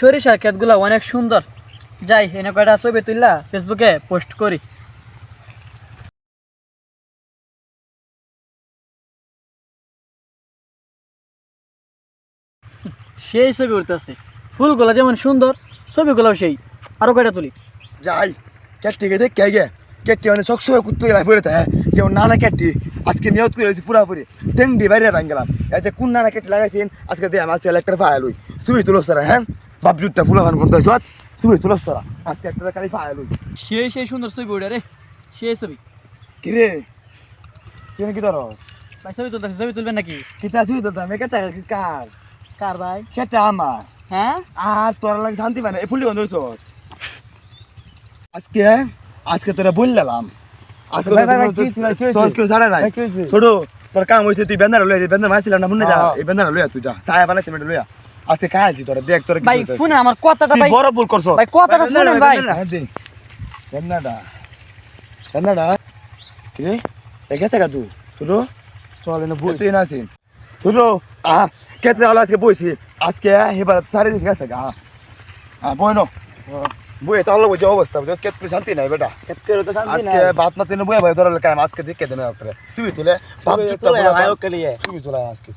সরিষার ক্ষেতগুলো অনেক সুন্দর। যাই, এনে কয়টা ছবি তুললা, ফেসবুকে পোস্ট করি। সেই ছবি উঠতেছে। ফুলগুলো যেমন সুন্দর ছবিগুলো সেই। আরও কয়টা তুলি? যাই ক্যাটটি গে দেখ কে গে ক্যাটটি মানে সবসময় কুত্তো গেলা পড়ে থাকে যেমন নানা ক্যাটটি আজকে নিয়ত করে হয়েছি পুরাপুরি। টেংডি বাইরে ভাঙ গেলাম এই যে কোন নানা ক্যাটটি লাগাইছেন, আজকে দিয়ে আজকে একটা লই। সুবি তুলস তারা হ্যাঁ? বাপ জুটটা ফুলা ভান বন্ধ হয়েছ সুবি তুলস তারা। আজকে একটা খালি পায়ে লই সেই সেই সুন্দর ছবি উঠে রে। সেই ছবি। কিরে তুই কি ধরস? ভাই ছবি তুলতেছে ছবি তুলবেন নাকি? কিতা সুবি তো আমি কেটা কার? কার ভাই? কেটা আমার? হ্যাঁ? আর তোর লাগে শান্তি মানে ফুলি বন্ধ হয়েছ আজকে আজকে তোরা বললাম আজকে কি কি কেউ ছাড়া নাই। কি? ছোট তোর কাম হয়েছে তুই বেন্দার লইয়া বেন্দার মারছিলাম না মুন্নে যা। হ্যাঁ। এই বেন্দার লইয়া তুই যা। সায়া বানাইতে মেটে লইয়া। আজকে খাই আছি তোরা দেখ তোরা ভাই শুনে আমার কথাটা ভাই বড় ভুল করছ। ভাই, কথাটা শুনেন, ভাই। বেন্দাটা বেন্দাটা কি রে? এগেছে গা তুই ছোট চল এনে বই। তুই না আছিস। ছোট আহ কেতে হলো আজকে বইছি আজকে হেবার সারি দিস গেছে গা হ্যাঁ বই নো। বই তাহলে বুঝে অবস্থা বুঝে কেতে শান্তি নাই বেটা। কেটে তো শান্তি না আজকে বাত না তিন বই ভাই ধরলে কাম আজকে দেখে দেবে আপরে সুবি তুলে জুটটা চলে ফুলা আয়ো লিয়ে সুবি তুলা আজকে।